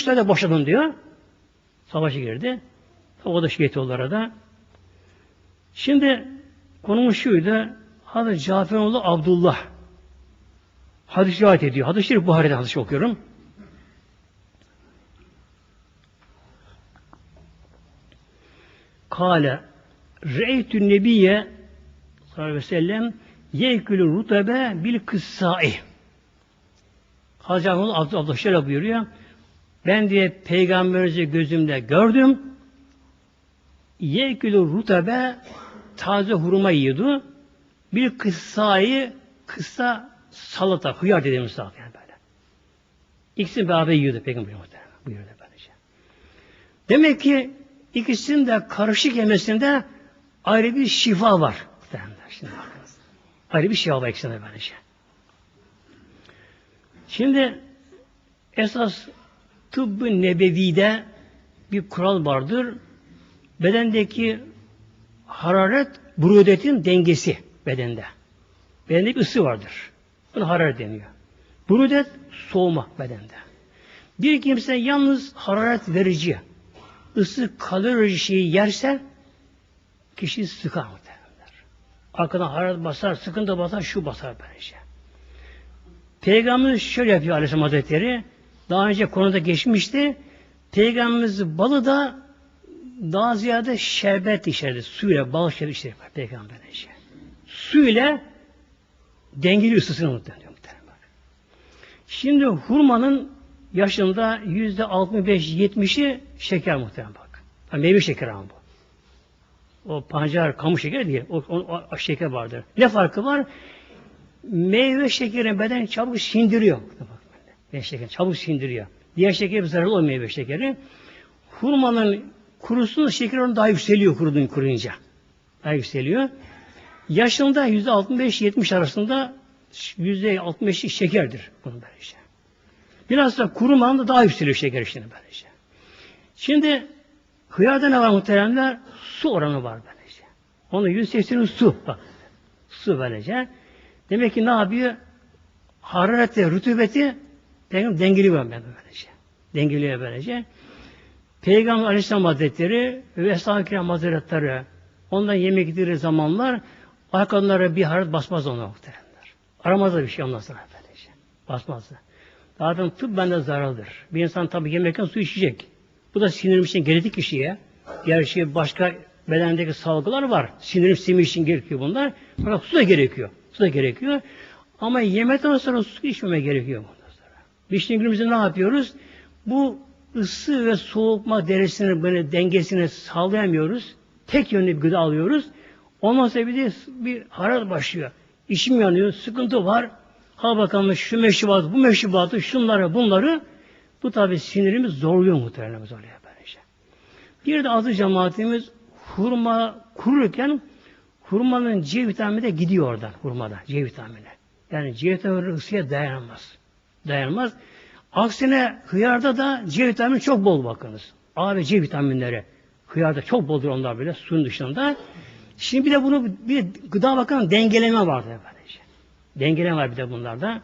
üç tane de boşadım diyor. Savaşa girdi. O da şehit oldu arada. Şimdi konumuz şuydu. Hazreti Caferoğlu Abdullah. Hadis rivayet ediyor. Hadis-i Şerif Buhari'den hadis okuyorum. Kale Reytü Nebiye sallallahu aleyhi ve sellem yekülü rutabe bil kıssai. Hazreti Abdullah, Abdullah şöyle buyuruyor. Ben diye peygamberimizi gözümle gördüm. Yekülü rutabe taze hurma yiyordu. Bir kıssayı kıssa salata, hıyar dediğimiz salata yani böyle. İkisini beraber yiyordu peygamber buyurdu böylece. Demek ki ikisinin de karışık yemesinde ayrı bir şifa var. Şimdi bakınız. Ayrı bir şifa var ikisinde böylece. Şimdi esas tıbbı nebevide bir kural vardır. Bedendeki hararet brudetin dengesi bedende. Bedende bir ısı vardır. Buna hararet deniyor. Brudet soğuma bedende. Bir kimse yalnız hararet verici, ısı kalori şeyi yerse kişi sıkar muhtemelenler. Arkadan hararet basar, sıkıntı basar, şu basar böylece. Peygamberimiz şöyle yapıyor Aleyhisselam Hazretleri. Daha önce konuda geçmişti. Peygamberimiz balı da daha ziyade şerbet içerdi. Suyla, bal şerbet içerdi Peygamberimiz. Suyla dengeli ısısını muhtemelen. Şimdi hurmanın yaşında yüzde 65-70'i şeker muhtemelen bak. Yani meyve şekeri ama bu. O pancar, kamu şekeri değil. O, o, o şeker vardır. Ne farkı var? Meyve şekerin beden çabuk sindiriyor. Meyve şekeri çabuk sindiriyor. Diğer şeker zararlı o meyve şekeri. Hurmanın kurusun şeker onu daha yükseliyor kurudun kuruyunca. Daha yükseliyor. Yaşında yüzde 65-70 arasında yüzde 65'i şekerdir bunun böylece. Biraz da kurumanın da daha yükseliyor şeker işte böylece. Şimdi hıyarda ne var muhteremler? Su oranı var böylece. Onun yüzde 80'i su. Bak. Su böylece. Demek ki ne yapıyor? Harareti, rutubeti dengeli var böylece. Dengeliyor böylece. Peygamber Aleyhisselam Hazretleri ve Eshab-ı Kiram Hazretleri ondan yemek yedikleri zamanlar arkalarına bir hararet basmaz ona muhteremler. Aramaz da bir şey ondan sonra böylece. Basmaz da. Zaten tıp bende zararlıdır. Bir insan tabi yemekten su içecek. Bu da sinirim için gerekli kişiye. Gerçi başka bedendeki salgılar var. Sinirim sistemi için gerekiyor bunlar. Fakat su da gerekiyor. Su da gerekiyor. Ama yemekten sonra su içmeme gerekiyor sonra. Biz şimdi günümüzde ne yapıyoruz? Bu ısı ve soğutma derecesini böyle dengesini sağlayamıyoruz. Tek yönlü bir gıda alıyoruz. Ondan sonra bir de bir hararet başlıyor. İşim yanıyor, sıkıntı var. Ha bakalım şu meşrubatı, bu meşrubatı, şunları, bunları bu tabi sinirimiz zorluyor muhtemelen zorluyor böylece. Bir de azı cemaatimiz hurma kururken hurmanın C vitamini de gidiyor oradan hurmada C vitamini. Yani C vitamini ısıya dayanamaz. Dayanamaz. Aksine hıyarda da C vitamini çok bol bakınız. A ve C vitaminleri. Hıyarda çok boldur onlar böyle suyun dışında. Şimdi bir de bunu bir gıda bakanı dengeleme var böylece. Dengeleme var bir de bunlarda.